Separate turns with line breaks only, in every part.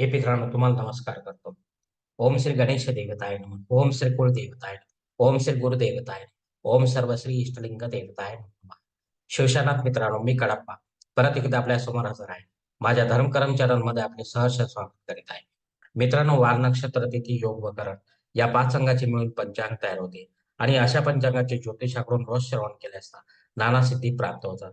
हे मित्रांनो तुम्हाला नमस्कार करतो. ओम श्री गणेश देवताय नमः. ओम श्री कुळ देवताय ओम श्री गुरुदेवताय ओम सर्व श्री इष्टलिंग देवताय नमः. मित्रांनो मी कडप्पा. परत एकदा आपल्यासमोर हजर आहे. माझ्या धर्म चॅनल आपले सहर्ष स्वागत करीत आहे. मित्रांनो वार नक्षत्र तिथी योग व करण या पाच संघाचे मिळून पंचांग तयार होते. आणि अशा पंचांगाचे ज्योतिषाकडून रोज श्रवण केले असता नाना सिद्धी प्राप्त होतात.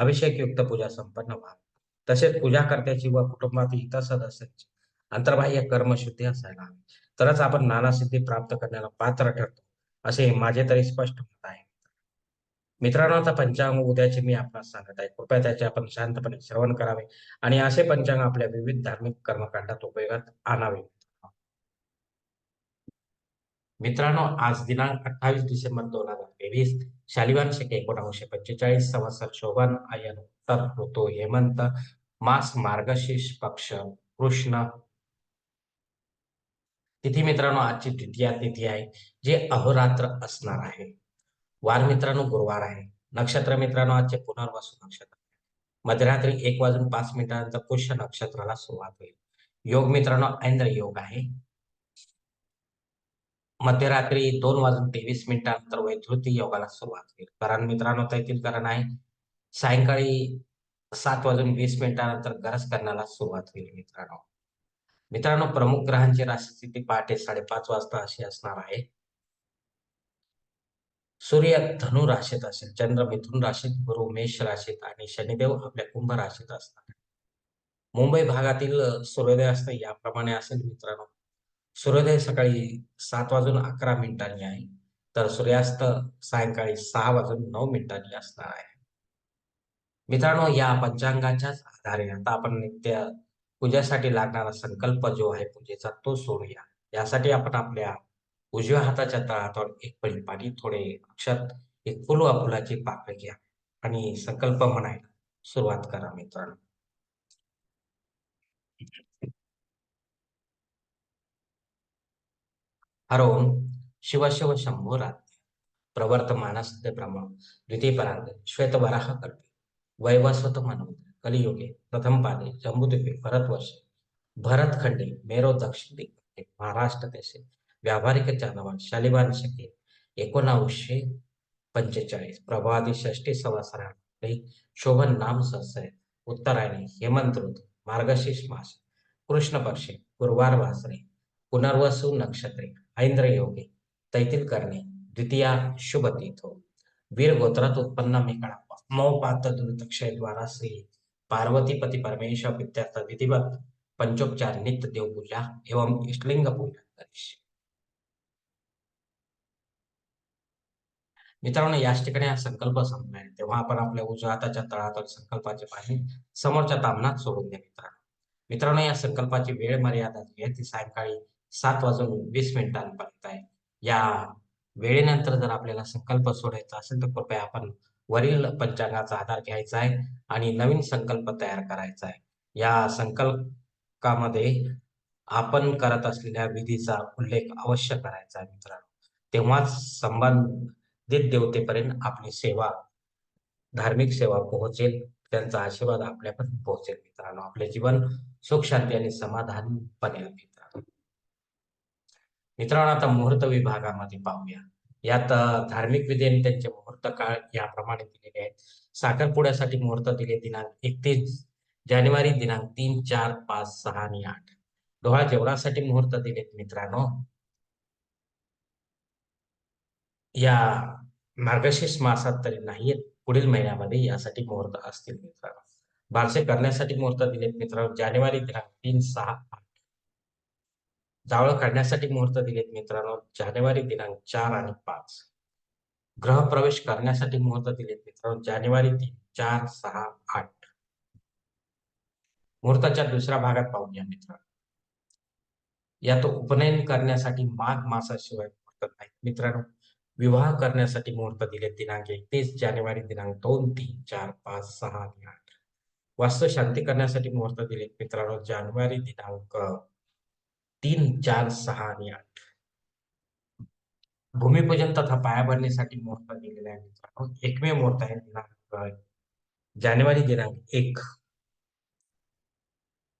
अभिषेक युक्त पूजा संपन्न व्हावी. तसेच पूजाकर्त्याची व कुटुंबातील इतर सदस्यांची अंतर्बाह्य कर्मशुद्धी असायला हवी. तरच आपण नाना सिद्धी प्राप्त करण्याला पात्र ठरतो असे माझे तरी स्पष्ट मत आहे. मित्रांनो आता पंचांग उद्याचे मी आपणास सांगत आहे. कृपया त्याचे आपण शांतपणे श्रवण करावे आणि असे पंचांग आपल्या विविध धार्मिक कर्मकांडात उपयोगात आणावे. मित्रांनो आज दिनांक अठ्ठावीस डिसेंबर दोन हजार तेवीस शालिवान शके एकोणावीसशे पंचेचाळीस संवत्सर शोभन आयन उत्तर ऋतू हेमंत मास मार्गशीर्ष पक्ष कृष्ण. तिथी मित्रांनो आजची द्वितीया तिथी आहे जे अहोरात्र असणार आहे. वार मित्रांनो गुरुवार आहे. नक्षत्र मित्रांनो आजचे पुनर्वसू नक्षत्र मध्यरात्री एक वाजून पाच मिनिटानंतर पुष्य नक्षत्राला सुरुवात होईल. योग मित्रांनो ऐंद्र योग आहे. मध्यरात्री दोन वाजून तेवीस मिनिटानंतर वैधृती योगाला सुरुवात होईल कारण मित्रांनो तेथील कारण आहे सायंकाळी सात वाजून वीस मिनिटानंतर गरज करण्याला सुरुवात होईल मित्रांनो. मित्रांनो प्रमुख ग्रहांची राशीस्थिती पहाटे साडेपाच वाजता अशी असणार आहे. सूर्य धनु राशीत असेल चंद्र मिथुन राशीत गुरु मेष राशीत आणि शनिदेव आपल्या कुंभ राशीत असणार मुंबई भागातील सूर्योदय असतं याप्रमाणे असेल मित्रांनो. सूर्योदय सकाळी सात वाजून अकरा मिनिटांनी आहे. तर सूर्यास्त सायंकाळी सहा वाजून नऊ मिनिटांनी असणार आहे. मित्रांनो या पंचांगाच्याच आधारे आता आपण नित्य पूजेसाठी लागणारा संकल्प जो आहे पूजेचा तो सोडूया. यासाठी आपण आपल्या उजव्या हाताच्या तळहातावर एक पळी पाणी थोडे अक्षत एक फुल वा फुलाची पाकळी घ्या आणि संकल्प म्हणायला सुरुवात करा मित्रांनो. हरोम शिव शिव शंभो राज्य ब्रह्म द्वितीय परांग कल्पे। वैवस्वत मनोदय कलियुगे प्रथम पादे जम्बूद्वीपे भरतवर्षे। भरतखंडे मेरो दक्षिण दिग्गते महाराष्ट्र देशे। व्यावहारिक चालवान शालिवान शके एकोणावीसशे पंचेचाळीस। प्रभादी षष्टी संवत्सरामध्ये शोभन नाम सहस्रे। उत्तरायणी हेमंत ऋतू मार्गशीर्ष मास। कृष्ण पक्षे गुरुवार वासरे। पुनर्वसू नक्षत्रे। ऐंद्र योगे तैतील करणे द्वितीया शुभ तीर्थो वीर गोत्रात उत्पन्न मी कळावा मौ पात द्वारा श्री पार्वतीपती परमेश्वर विद्यार्थ विधिवत पंचोपचार नित्य देवपूजा एवं इष्टलिंग पूजा करीश. मित्रांनो याच ठिकाणी हा संकल्प संपलाय. तेव्हा आपण आपल्या उजव्या हाताच्या तळातून संकल्पाचे पाणी समोरच्या तामनात सोडून द्या मित्रांनो. मित्रांनो या संकल्पाची वेळ मर्यादा जी आहे ती सायंकाळी सात वाजून वीस मिनिटांपर्यंत आहे. या वेळेनंतर जर आपल्याला संकल्प सोडायचा असेल तर कृपया आपण वरील पंचांगाचा आधार घ्यायचा आहे आणि नवीन संकल्प तयार करायचा आहे. या संकल्पामध्ये आपण करत असलेल्या विधीचा उल्लेख अवश्य करायचा आहे मित्रांनो. तेव्हाच संबंधित देवतेपर्यंत आपली सेवा धार्मिक सेवा पोहोचेल. त्यांचा आशीर्वाद आपल्यापर्यंत पोहोचेल मित्रांनो. आपले जीवन सुख शांती आणि समाधान बनेल. मित्रांनो आता मुहूर्त विभागामध्ये पाहूया. यात धार्मिक विधीने त्यांचे मुहूर्त काळ याप्रमाणे दिलेले आहेत. साखरपुड्यासाठी मुहूर्त दिले दिनांक एकतीस जानेवारी दिनांक तीन चार पाच सहा आणि आठ. डोळा जेवणासाठी मुहूर्त दिलेत मित्रांनो. या मार्गशीर्ष मासात तरी नाहीयेत. पुढील महिन्यामध्ये यासाठी मुहूर्त असतील मित्रांनो. बारसे करण्यासाठी मुहूर्त दिलेत मित्रांनो. जानेवारी दिनांक तीन सहा जावळ काढण्यासाठी मुहूर्त दिलेत मित्रांनो. जानेवारी दिनांक चार आणि पाच. ग्रह प्रवेश करण्यासाठी मुहूर्त दिलेत मित्रांनो. जानेवारी तीन चार सहा आठ. मुहूर्ताच्या दुसऱ्या भागात पाहूया मित्रांनो. यात उपनयन करण्यासाठी माघ मासाशिवाय मुहूर्त नाही मित्रांनो. विवाह करण्यासाठी मुहूर्त दिलेत दिनांक एकतीस जानेवारी दिनांक दोन तीन चार पाच सहा आणि आठ. वास्तू शांती करण्यासाठी मुहूर्त दिलेत मित्रांनो. जानेवारी दिनांक तीन चार सहा आणि आठ. भूमिपूजन तथा पायाभरणीसाठी मुहूर्त दिलेला आहे मित्रांनो. एकमेव मुहूर्त आहे दिनांक जानेवारी दिनांक एक.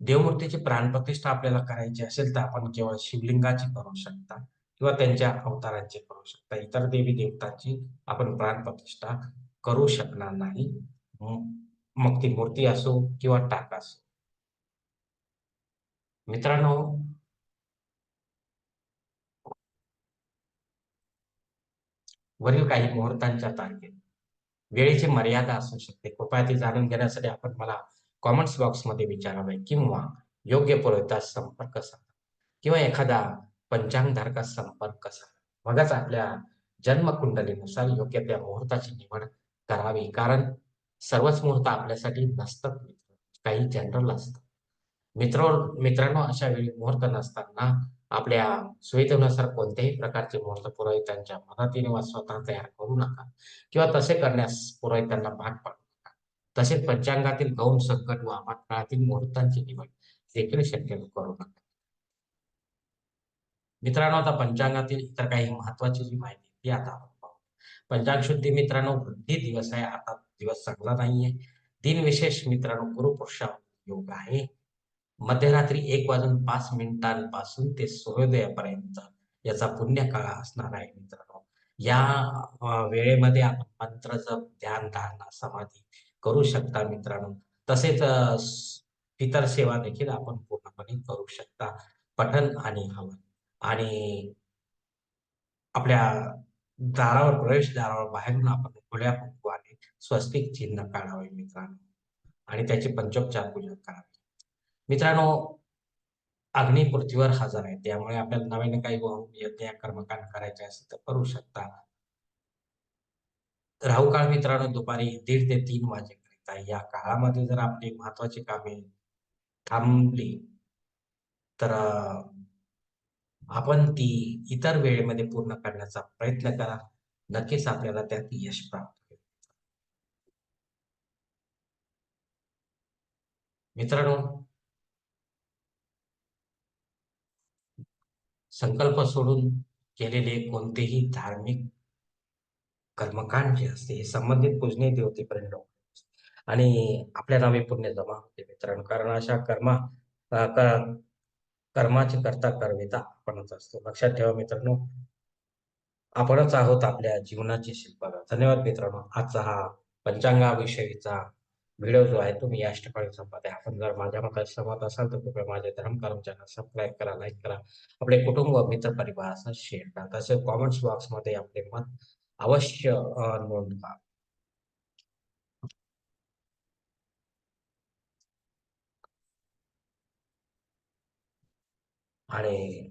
देवमूर्तीची प्राणप्रतिष्ठा आपल्याला करायची असेल तर आपण केवळ शिवलिंगाची करू शकता किंवा त्यांच्या अवतारांची करू शकता. इतर देवी देवतांची आपण प्राणप्रतिष्ठा करू शकणार नाही. मग ती मूर्ती असो किंवा टाक असो. मित्रांनो वरील काही मुहूर्तांच्या तारखे वेळेची मर्यादा असू शकते. कृपया ती जाणून घेण्यासाठी आपण मला कॉमेंट्स बॉक्समध्ये विचारावे किंवा योग्य पुरोहितास संपर्क साधा किंवा एखादा पंचांगधारकास संपर्क साधा. मगच आपल्या जन्मकुंडलीनुसार योग्य त्या मुहूर्ताची निवड करावी. कारण सर्वच मुहूर्त आपल्यासाठी नसतात मित्र. काही जनरल असतात. मित्र मित्रांनो अशा वेळी मुहूर्त नसताना आपल्या सुविधेनुसार कोणत्याही प्रकारचे मुहूर्त पुरोहितांच्या मदतीने वा स्वतः तयार करू नका किंवा तसे करण्यास पुरोहितांना भाग पाडू नका. तसेच पंचांगातील गौण संकट व काळातील मुहूर्तांची निवड देखील शक्य करू नका. मित्रांनो आता पंचांगातील इतर काही महत्वाची जी माहिती ती आता आपण पाहू. पंचांग शुद्धी मित्रांनो वृद्धी दिवस आहे. आता दिवस चांगला नाहीये. दिन विशेष मित्रांनो गुरुपुरुषा योग आहे. मध्यरात्री एक वाजून पाच मिनिटांपासून ते सूर्योदयापर्यंत याचा पुण्य काळ असणार आहे मित्रांनो. या वेळेमध्ये आपण मंत्र जप ध्यान धारणा समाधी करू शकता मित्रांनो. तसेच इतर सेवा देखील आपण पूर्णपणे करू शकता. पठण आणि हवन. आणि आपल्या दारावर प्रवेश दारावर बाहेरून आपण खुल्या कुंकवाने स्वस्तिक चिन्ह काढावे मित्रांनो. आणि त्याची पंचोपचार पूजा करावी. मित्रांनो अग्नी पृथ्वीवर हजर आहे. त्यामुळे आपल्याला नवीन काही यज्ञ कर्मकांड करायचे असेल तर करू शकता. राहू काळ मित्रांनो दुपारी दीड ते तीन वाजेपर्यंत. आहे या काळामध्ये जर आपली महत्वाची कामे थांबली तर आपण ती इतर वेळेमध्ये पूर्ण करण्याचा प्रयत्न करा. नक्कीच आपल्याला त्यात यश प्राप्त होईल. मित्रांनो संकल्प सोडून केलेले कोणतेही धार्मिक कर्मकांड जे असते हे संबंधित पूजनीय देवतेपर्यंत आणि आपल्या नावे पुण्य जमा होते मित्रांनो. कारण अशा कर्मा कर्माचे करता करविता आपणच असतो. लक्षात ठेवा मित्रांनो. आपणच आहोत आपल्या जीवनाचे शिल्पकार धन्यवाद मित्रांनो. आजचा हा पंचांगाविषयीचा व्हिडिओ जो आहे तुम्ही या ठिकाणी संपत आहे आपण जर माझ्या मतात सहमत असाल तर कृपया माझे धर्मकारम चॅनल सबस्क्राईब करा लाईक करा. आपले कुटुंब मित्र परिवारासह शेअर करा. तसेच कॉमेंट्स बॉक्समध्ये आपले मत अवश्य नोंदवा आणि